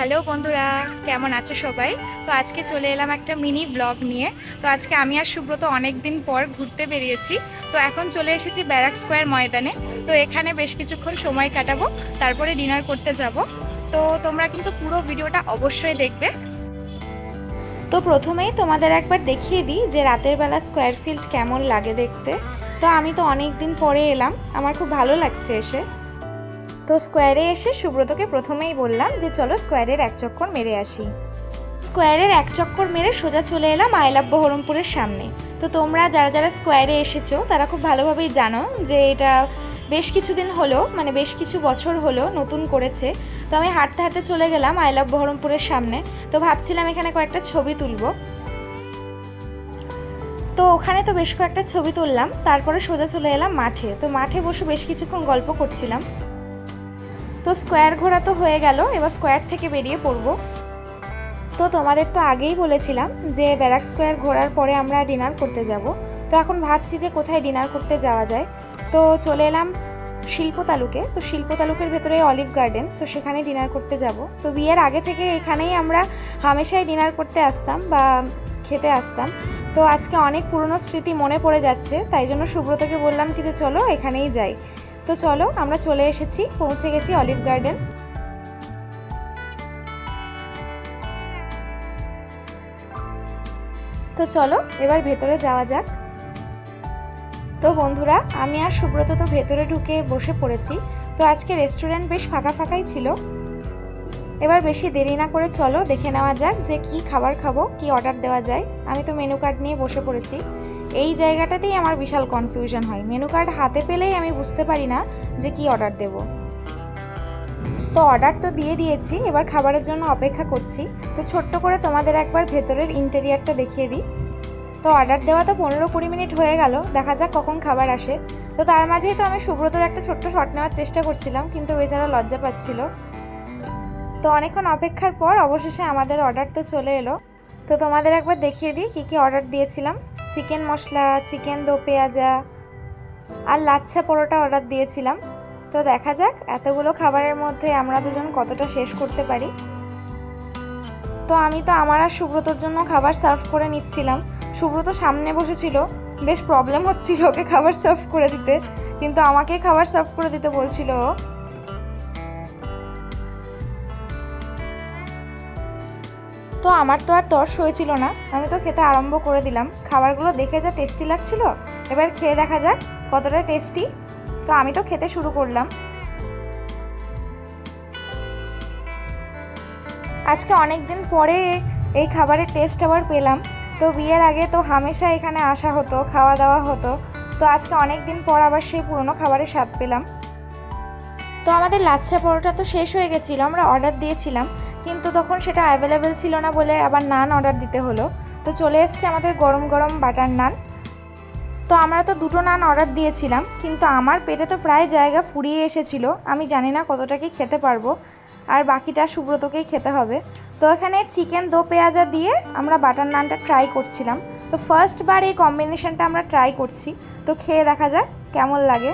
Hello বন্ধুরা, কেমন আছো সবাই? তো আজকে চলে এলাম একটা মিনি ব্লগ নিয়ে। তো আজকে আমি আর সুব্রত অনেক দিন পর ঘুরতে বেরিয়েছি। তো এখন চলে এসেছি ব্যারাক স্কোয়ার ময়দানে। তো এখানে বেশ কিছুক্ষণ সময় কাটাবো, তারপরে ডিনার করতে যাব। তো তোমরা কিন্তু পুরো ভিডিওটা অবশ্যই দেখবে। তো প্রথমেই তোমাদের একবার দেখিয়ে দিই যে রাতের বেলা স্কোয়ার ফিল্ড কেমন লাগে দেখতে। তো আমি তো অনেক দিন পরে এলাম, আমার খুব ভালো লাগছে এসে। তো স্কোয়ারে এসে সুব্রতকে প্রথমেই বললাম যে চলো স্কোয়ারের এক চক্কর মেরে আসি। স্কোয়ারের এক চক্কর মেরে সোজা চলে এলাম আই লাভ বহরমপুরের সামনে। তো তোমরা যারা যারা স্কোয়ারে এসেছ, তারা খুব ভালোভাবেই জানো যে এটা বেশ কিছুদিন হলো মানে বেশ কিছু বছর হলো নতুন করেছে। তো আমি হাঁটতে হাঁটতে চলে গেলাম আই লাভ বহরমপুরের সামনে। তো ভাবছিলাম এখানে কয়েকটা ছবি তুলব। তো ওখানে তো বেশ কয়েকটা ছবি তুললাম। তারপরে সোজা চলে এলাম মাঠে। তো মাঠে বসে বেশ কিছুক্ষণ গল্প করছিলাম। তো স্কোয়ার ঘোরা তো হয়ে গেল, এবার স্কোয়ার থেকে বেরিয়ে পড়ব। তো তোমাদের তো আগেই বলেছিলাম যে ব্যারাক স্কোয়ার ঘোরার পরে আমরা ডিনার করতে যাব। তো এখন ভাবছি যে কোথায় ডিনার করতে যাওয়া যায়। তো চলে এলাম শিল্প তালুকে। তো শিল্প তালুকের ভেতরে অলিভ গার্ডেন, তো সেখানে ডিনার করতে যাব। তো বিয়ের আগে থেকে এখানেই আমরা হামেশাই ডিনার করতে আসতাম বা খেতে আসতাম। তো আজকে অনেক পুরনো স্মৃতি মনে পড়ে যাচ্ছে, তাই জন্য সুব্রতকে বললাম কি যে চলো এখানেই যাই। তো চলো, আমরা চলে এসেছি, পৌঁছে গেছি অলিভ গার্ডেন তো চলো, এবার ভেতরে যাওয়া যাক। তো বন্ধুরা, আমি আর সুব্রত তো ভেতরে ঢুকে বসে পড়েছি। তো আজকে রেস্টুরেন্ট বেশ ফাঁকা ফাঁকাই ছিল। এবার বেশি দেরি না করে চলো, দেখে নেওয়া যাক যে কি খাবার খাব, কি অর্ডার দেওয়া যায়। আমি তো মেনু কার্ড নিয়ে বসে পড়েছি। এই জায়গাটাতেই আমার বিশাল কনফিউশন হয়। মেনু কার্ড হাতে পেলেই আমি বুঝতে পারি না যে কি অর্ডার দেব। তো অর্ডার তো দিয়ে দিয়েছি, এবার খাবারের জন্য অপেক্ষা করছি। তো ছোট্ট করে তোমাদের একবার ভেতরের ইন্টেরিয়ারটা দেখিয়ে দিই। তো অর্ডার দেওয়া তো পনেরো কুড়ি মিনিট হয়ে গেল, দেখা যাক কখন খাবার আসে। তো তার মাঝেই তো আমি সুব্রতর একটা ছোট্ট শট নেওয়ার চেষ্টা করছিলাম, কিন্তু বেচারা লজ্জা পাচ্ছিল। তো অনেকক্ষণ অপেক্ষার পর অবশেষে আমাদের অর্ডার তো চলে এলো। তো তোমাদের একবার দেখিয়ে দিই কী কী অর্ডার দিয়েছিলাম। চিকেন মশলা, চিকেন দো পেঁয়াজা আর লাচ্ছা পরোটা অর্ডার দিয়েছিলাম। তো দেখা যাক, এতগুলো খাবারের মধ্যে আমরা দুজন কতটা শেষ করতে পারি। তো আমি তো আমার আর সুব্রতর জন্য খাবার সার্ভ করে নিচ্ছিলাম। সুব্রত সামনে বসেছিল, বেশ প্রবলেম হচ্ছিল ওকে খাবার সার্ভ করে দিতে। কিন্তু আমাকে খাবার সার্ভ করে দিতে বলছিল ও। তো আমার তো আর তর্স হয়েছিল না। আমি তো খেতে আরম্ভ করে দিলাম। খাবারগুলো দেখে যা টেস্টি লাগছিল, এবার খেয়ে দেখা যাক কতটা টেস্টি তো আমি তো খেতে শুরু করলাম। আজকে অনেক দিন পরে এই খাবারের টেস্ট আবার পেলাম। তো বিয়ের আগে তো হামেশা এখানে আসা হতো, খাওয়া দাওয়া হতো। তো আজকে অনেক দিন পর আবার সেই পুরনো খাবারের স্বাদ পেলাম। তো আমাদের লাচ্ছা পরোটা তো শেষ হয়ে গেছিল, আমরা অর্ডার দিয়েছিলাম, কিন্তু তখন সেটা অ্যাভেলেবেল ছিল না বলে আবার নান অর্ডার দিতে হলো। তো চলে এসছে আমাদের গরম গরম বাটার নান। তো আমরা তো দুটো নান অর্ডার দিয়েছিলাম, কিন্তু আমার পেটে তো প্রায় জায়গা ফুরিয়ে এসেছিল, আমি জানি না কতটা কি খেতে পারব, আর বাকিটা সুব্রতকেই খেতে হবে। তো এখানে চিকেন দো পেঁয়াজা দিয়ে আমরা বাটার নানটা ট্রাই করছিলাম। তো ফার্স্ট বার এই কম্বিনেশনটা আমরা ট্রাই করছি। তো খেয়ে দেখা যাক কেমন লাগে।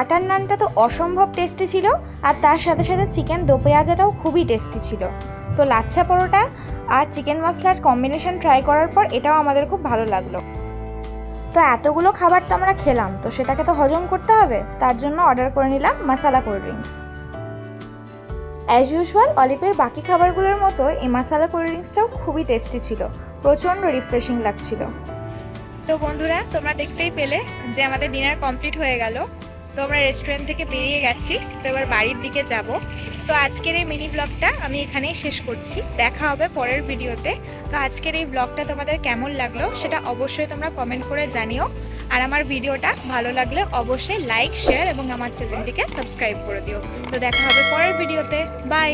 আটার নানটা তো অসম্ভব টেস্টি ছিল, আর তার সাথে সাথে চিকেন দো পেঁয়াজাটাও খুবই টেস্টি ছিল। তো লাচ্ছা পরোটা আর চিকেন মশলার কম্বিনেশন ট্রাই করার পর এটাও আমাদের খুব ভালো লাগল। তো এতগুলো খাবার তো আমরা খেলাম, তো সেটাকে তো হজম করতে হবে, তার জন্য অর্ডার করে নিলাম masala cold drinks as usual অলিপের বাকি খাবারগুলোর মতো এই মশালা কোল্ড ড্রিঙ্কসটাও খুবই টেস্টি ছিল, প্রচণ্ড রিফ্রেশিং লাগছিল। তো বন্ধুরা, তোমরা দেখতেই পেলে যে আমাদের ডিনার কমপ্লিট হয়ে গেল। তো আমরা রেস্টুরেন্ট থেকে বেরিয়ে গেছি, তো এবার বাড়ির দিকে যাব। তো আজকের এই মিনি ব্লগটা আমি এখানেই শেষ করছি। দেখা হবে পরের ভিডিওতে। তো আজকের এই ব্লগটা তোমাদের কেমন লাগল সেটা অবশ্যই তোমরা কমেন্ট করে জানিও। আর আমার ভিডিওটা ভালো লাগলে অবশ্যই লাইক শেয়ার এবং আমার চ্যানেলটিকে সাবস্ক্রাইব করে দিও। তো দেখা হবে পরের ভিডিওতে। বাই